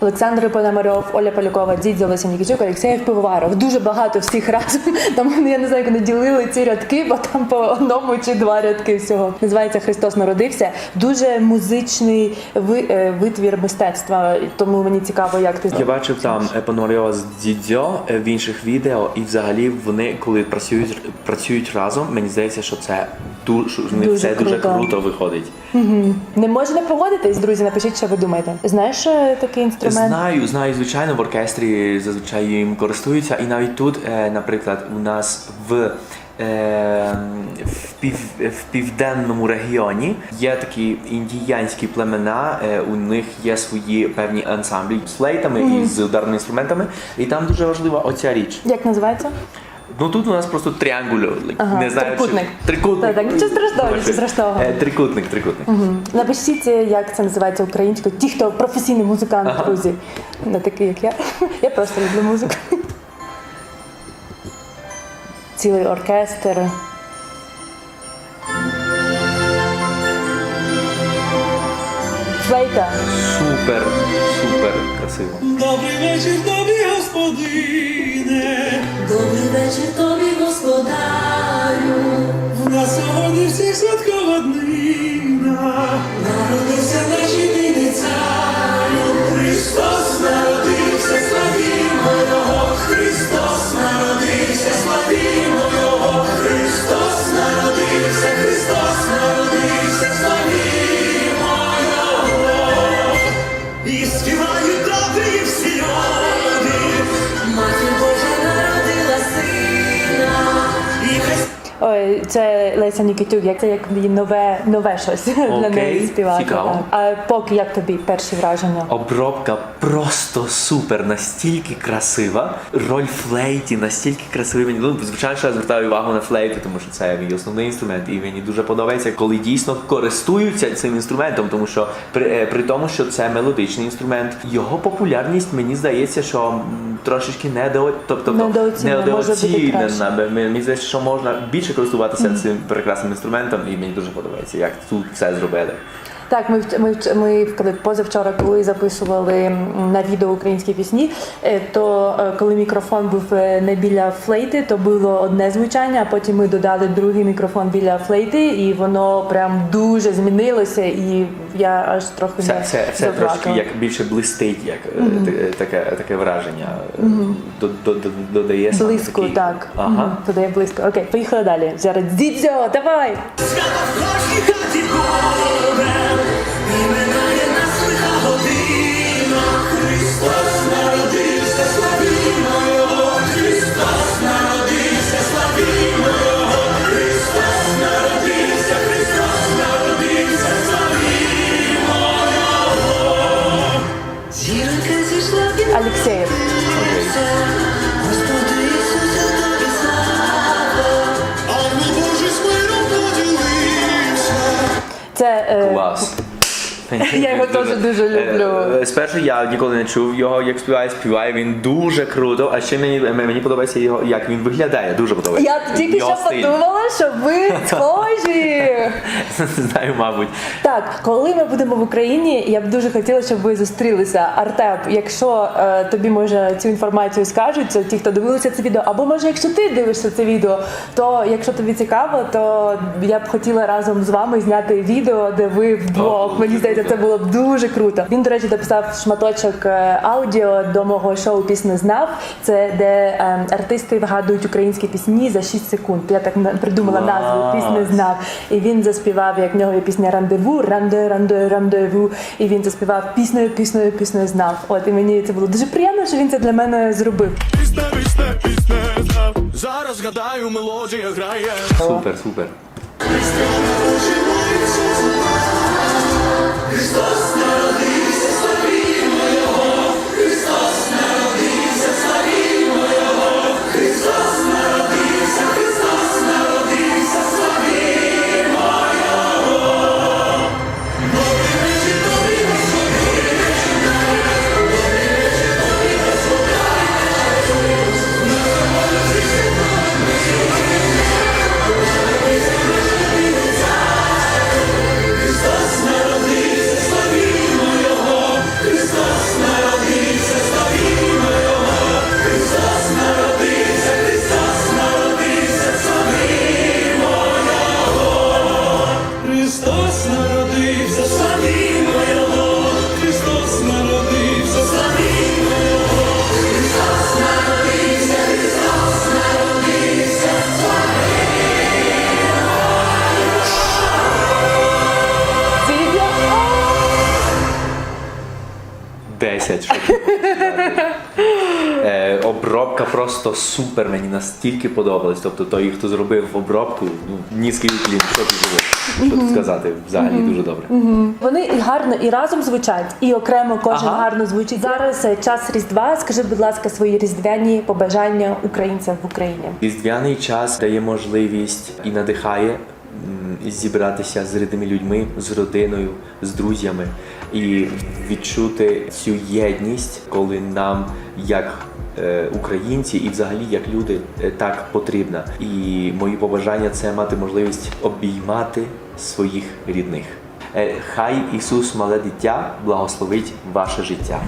Олександр Пономарьов, Оля Полякова, Дідзо Леся Нікітюк, Олексій Пивоваров. Дуже багато всіх разом. Там я не знаю, як вони ділили ці рядки, бо там по одному чи два рядки всього. Називається Христос народився. Дуже музичний ви- е, витвір мистецтва. Тому мені цікаво, як ти Я бачив там е, Пономарьова з Дідзьо е, в інших відео, і взагалі вони, коли працюють працюють разом, мені здається, що це дуже, в них Дуже це дуже круто. круто виходить. не можна не погодитись, друзі. Напишіть, що ви думаєте. Знаєш е, такий інструмент? Знаю, знаю, звичайно, в оркестрі зазвичай їм користуються, і навіть тут, е, наприклад, у нас в. е, В, пів, в південному регіоні є такі індіянські племена, у них є свої певні ансамблі з флейтами і з ударними інструментами, і там дуже важлива оця річ. Як називається? Ну тут у нас просто тріангулю, Ага, не знаю, трикутник. Чи... трикутник. Так, так, нічого страшного, нічого страшного. Е, Трикутник, трикутник. Напишіть, як це називається українською. Ті, хто професійний музикант, Ага. друзі. Не такий, як я. Я просто люблю музику. Цілий оркестр. Флейта. Супер, супер красиво. Добрий вечір тобі, господине. Добрий вечір тобі, господарю, У нас сьогодні всіх святкова днина. uh, Ой, це Леся Нікітюк, як це як нове, нове щось для неї співати. цікаво. так. А поки як тобі перші враження? Обробка просто супер, настільки красива. Роль флейті настільки красивий. Мені ну, звичайно, що я звертаю увагу на флейту, тому що це мій основний інструмент, і мені дуже подобається, коли дійсно користуються цим інструментом, тому що при, е, при тому, що це мелодичний інструмент, його популярність мені здається, що трошечки недо, тобто Недооцінена, Мені здається, що можна більше користуватися цим прекрасним інструментом, і мені дуже подобається, як тут все зробили. Так, ми ми ми коли позавчора, коли записували на відео українські пісні, е, то е, коли мікрофон був е, не біля флейти, то було одне звучання, а потім ми додали другий мікрофон біля флейти, і воно прям дуже змінилося, і я аж трохи Все, не все, все трошки як більше блистить, як mm -hmm. таке, таке враження. До- до- до- Додає Близько, такий- так. Ага. Мгм, Додає близько. Окей, поїхали далі. Зараз дідзьо, давай! свято в кожній хаті буде. І поділився. Це е, Клас. Я його теж дуже люблю. Е, Спершу я ніколи не чув його, як співає, співає він дуже круто. А ще мені мені подобається його, як він виглядає. Дуже подобається. я тільки що подумала, що ви схожі. Знаю, мабуть. Так, коли ми будемо в Україні, я б дуже хотіла, щоб ви зустрілися. Артеп, якщо е, тобі може цю інформацію скажуть, ті, хто дивилися це відео, або може, якщо ти дивишся це відео, то якщо тобі цікаво, то я б хотіла разом з вами зняти відео, де ви вдвох. Мені здається, круто. це було б дуже круто. Він, до речі, дописав шматочок е, аудіо до мого шоу Пісня знав. Це де е, артисти вгадують українські пісні за 6 секунд. Я так придумала Клас. назву пісня знав. І він заспівав, як в нього є пісня рандеву, ранде, ранде, рандеву. І він заспівав піснею, піснею, піснею знав. От і мені це було дуже приємно, що він це для мене зробив. Пісне, пісне, пісне знав. Зараз гадаю, мелодія грає. Супер, супер. 10. Христос народив. 10, щоб Е, Обробка просто супер, мені настільки подобалась. Тобто той, хто зробив обробку, ну низький клін, що тут було, що тут сказати, взагалі дуже добре. Вони і гарно і разом звучать, і окремо кожен Ага. гарно звучить. Зараз е, час Різдва. Скажи, будь ласка, свої різдвяні побажання українцям в Україні. Різдвяний час дає можливість і надихає зібратися з рідними людьми, з родиною, з друзями і відчути цю єдність, коли нам, як е, українці, і взагалі як люди, е, так потрібна. І мої побажання це мати можливість обіймати своїх рідних. Е, Хай Ісус, мале дитя, благословить ваше життя.